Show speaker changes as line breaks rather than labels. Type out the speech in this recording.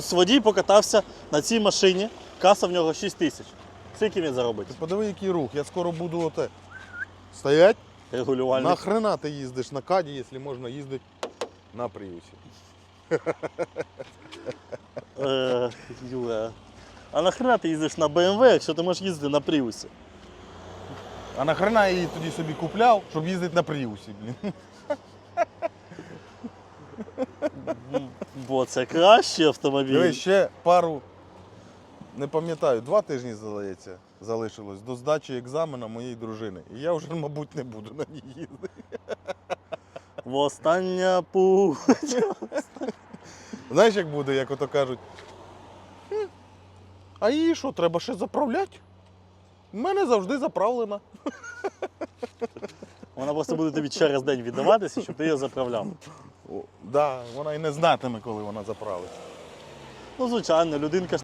Водій покатався на цій машині, каса в нього 6 тисяч. Скільки він заробить?
Ти подиви, який рух, я скоро буду оте. Стоять?
Регулювальник.
Нахрена ти їздиш на каді, якщо можна їздити на пріусі?
Е, Юра. А нахрена ти їздиш на BMW, якщо ти можеш їздити на Пріусі?
А нахрена я її тоді собі купляв, щоб їздити на пріусі, блін.
Бо це кращий автомобіль.
Дивись, ще пару, не пам'ятаю, два тижні, здається, залишилось до здачі екзамена моєї дружини. І я вже, мабуть, не буду на ній їздити.
Востання путь.
Знаєш, як буде, як ото кажуть. А її що, треба ще заправляти? У мене завжди заправлена.
Вона просто буде тобі через день віддаватися, щоб ти її заправляв.
Да, вона і не знатиме, коли вона заправиться.
Ну, звичайно, людинка